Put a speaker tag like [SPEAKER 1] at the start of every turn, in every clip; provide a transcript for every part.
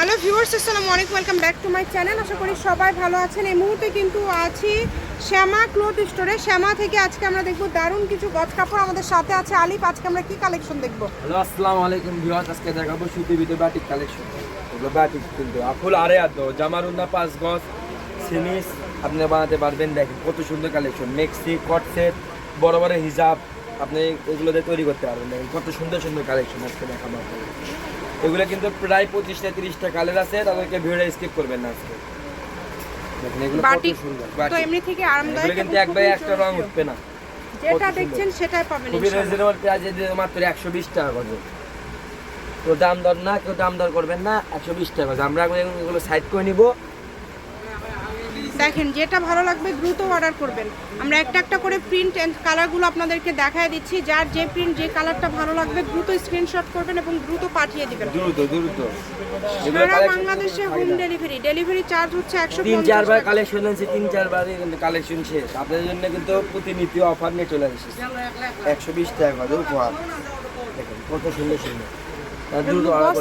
[SPEAKER 1] Hello viewers, আসসালামু আলাইকুম, welcome back to my channel. আশা করি সবাই ভালো আছেন। এই মুহূর্তে কিন্তু আছি শ্যামা ক্লোথ স্টোরে। শ্যামা থেকে আজকে আমরা দেখব দারুণ কিছু গজ কাপড়। আমাদের সাথে আছে আলিফ। আজকে আমরা কি কালেকশন দেখব?
[SPEAKER 2] হ্যালো, আসসালামু আলাইকুম ভিউয়ার্স। আজকে দেখাবো সুতি বিতে বাটিক কালেকশন এগুলো বাটিক কিন্তু। আফুল আরে আদো জামার উন্না পাঁচ গজ সিমিস আপনি বানাতে পারবেন, দেখেন কত সুন্দর কালেকশন মেক্সি, কট সেট, বড় বড় হিজাব। আপনি এগুলো দিয়ে তৈরি করতে পারবেন। দেখেন কত সুন্দর সুন্দর কালেকশন আজকে দেখাবো আপনাদের। এগুলো কিন্তু প্রায় পঁচিশটা তিরিশটা কালার আছে তাদেরকে ভিডিওটা স্কিপ করবেন না আজকে। দেখেন এগুলো কত সুন্দর।
[SPEAKER 1] তো এমনি থেকে আরামদায়ক
[SPEAKER 2] এগুলো কিন্তু একবারে একটা রং উঠবে না।
[SPEAKER 1] যেটা দেখছেন সেটাই পাবেন
[SPEAKER 2] খুবই। রিজনেবল প্রাইসে মাত্র একশো বিশ টাকা করে তো দাম দর না কেউ দাম দর করবেন না একশো বিশ টাকা আমরা এগুলো সাইড করে নিব।
[SPEAKER 1] দেখেন যেটা ভালো লাগবে দ্রুত অর্ডার করবেন। আমরা একটা একটা করে প্রিন্ট অ্যান্ড কালারগুলো আপনাদেরকে দেখায় দিচ্ছি। যার যে প্রিন্ট যে কালারটা ভালো লাগবে দ্রুত স্ক্রিনশট করবেন এবং দ্রুত পাঠিয়ে দেবেন।
[SPEAKER 2] দ্রুত দ্রুত।
[SPEAKER 1] সারা বাংলাদেশে হোম ডেলিভারি ডেলিভারি চার্জ হচ্ছে একশো
[SPEAKER 2] তিন চারবার কালেকশন আছে তিন চারবার কালেকশন শেষ। আপনাদের জন্য কিন্তু প্রতিনিয়ত অফার নিয়ে চলে এসেছে। একশো বিশ টাকা উপহার। দেখেন কত সুন্দর সুন্দর।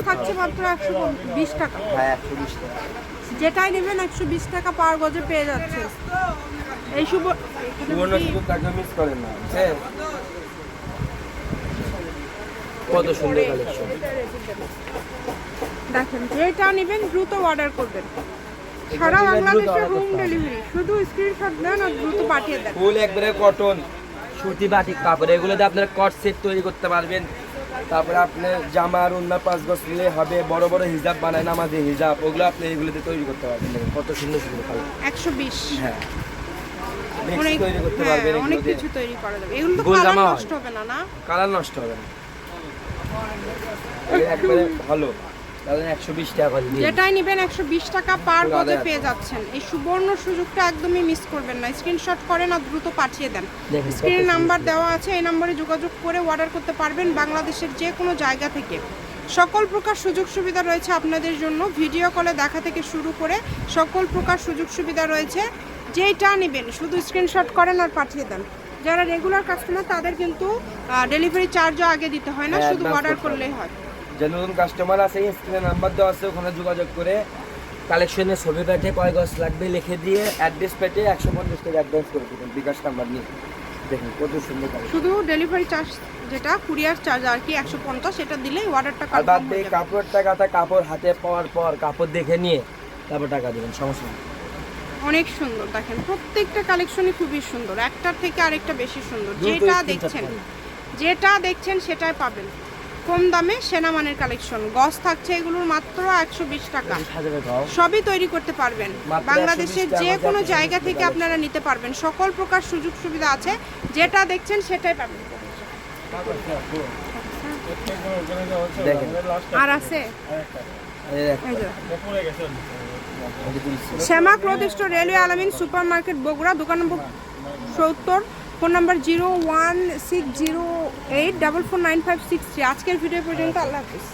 [SPEAKER 1] থাকছে মাত্র একশো বিশ টাকা।
[SPEAKER 2] হ্যাঁ একশো বিশ টাকা।
[SPEAKER 1] যেটাই নেবেন একশো বিশ টাকা পার গজে পেয়ে যাচ্ছে। এই শুভ
[SPEAKER 2] সুবর্ণ সুযোগ তাকে মিস করেন না। হ্যাঁ। কত সুন্দর কালেকশন
[SPEAKER 1] দেখেন যেটা নেবেন দ্রুত অর্ডার করবেন। সারা বাংলাদেশে হোম ডেলিভারি শুধু স্ক্রিনশট দেন আর দ্রুত পাঠিয়ে দেন।
[SPEAKER 2] ফুল একবারে কটন সুতি বাটিক কাপড় এগুলো দিয়ে আপনারা কট সেট তৈরি করতে পারবেন। তারপরে আপনি জামার অন্য পাঁচ গজ নিলে হবে বড় বড় হিজাব বানায় নামাজে হিজাব ওগুলো আপনি এগুলোতে তৈরি করতে পারবেন কত সুন্দর সুন্দর কালার।
[SPEAKER 1] একশো বিশ।
[SPEAKER 2] হ্যাঁ। তৈরি করতে
[SPEAKER 1] হ্যাঁ,
[SPEAKER 2] পারবেন
[SPEAKER 1] অনেক কিছু তৈরি করা যাবে। এগুলো তো কালার নষ্ট হবে না না?
[SPEAKER 2] কালার নষ্ট হবে না। একবারে ভালো।
[SPEAKER 1] যেটাই নেবেন একশো বিশ টাকা পার গজে পেয়ে যাচ্ছেন। এই সুবর্ণ সুযোগটা একদমই মিস করবেন না। স্ক্রিনশট করেন আর দ্রুত পাঠিয়ে দেন। স্ক্রিনে নাম্বার দেওয়া আছে এই নম্বরে যোগাযোগ করে অর্ডার করতে পারবেন বাংলাদেশের যে কোনো জায়গা থেকে। সকল প্রকার সুযোগ সুবিধা রয়েছে আপনাদের জন্য। ভিডিও কলে দেখা থেকে শুরু করে সকল প্রকার সুযোগ সুবিধা রয়েছে। যেইটা নেবেন শুধু স্ক্রিনশট করেন আর পাঠিয়ে দেন। যারা রেগুলার কাস্টমার তাদের কিন্তু ডেলিভারি চার্জও আগে দিতে হয় না।
[SPEAKER 2] হ্যাঁ,
[SPEAKER 1] শুধু অর্ডার করলেই হয়।
[SPEAKER 2] যে নতুন কাস্টমার আছে স্ক্রিনে নাম্বার দেওয়া আছে ওখানে যোগাযোগ করে কালেকশনের ছবি পেটে কয় গজ লাগবে লিখে দিয়ে অ্যাড্রেস পেটে একশো পঞ্চাশ টাকা অ্যাডভান্স করে দেবেন বিকাশ নাম্বার নিয়ে। দেখুন কত সুন্দর কালেকশন
[SPEAKER 1] শুধু ডেলিভারি চার্জ যেটা কুরিয়ার চার্জ আর কি একশো পঞ্চাশ এটা দিলেই অর্ডারটা
[SPEAKER 2] আর বাদ দিয়ে
[SPEAKER 1] হয়ে যাবে।
[SPEAKER 2] কাপড় টাকাটা কাপড় হাতে পাওয়ার পর কাপড় দেখে নিয়ে তারপর টাকা দেবেন সমস্যা নেই।
[SPEAKER 1] অনেক সুন্দর দেখেন প্রত্যেকটা কালেকশনই খুবই সুন্দর একটার থেকে আরেকটা বেশি সুন্দর। যেটা দেখছেন। যেটা দেখছেন সেটাই পাবেন। কম দামে সেনামানের কালেকশন। গজ থাকছে এগুলোর মাত্র একশো বিশ টাকা। সবই তৈরি করতে পারবেন। বাংলাদেশের যে কোনো জায়গা থেকে আপনারা নিতে পারবেন। সকল প্রকার সুযোগ সুবিধা আছে। যেটা দেখছেন সেটাই পাবেন। আর আছে। শ্যামা cloth store railway Alamin super market Bogura দোকান নম্বর সত্তর। Phone number zero one six zero eight double four nine five six three. আজকের ভিডিও পর্যন্ত আল্লাহ হাফিজ।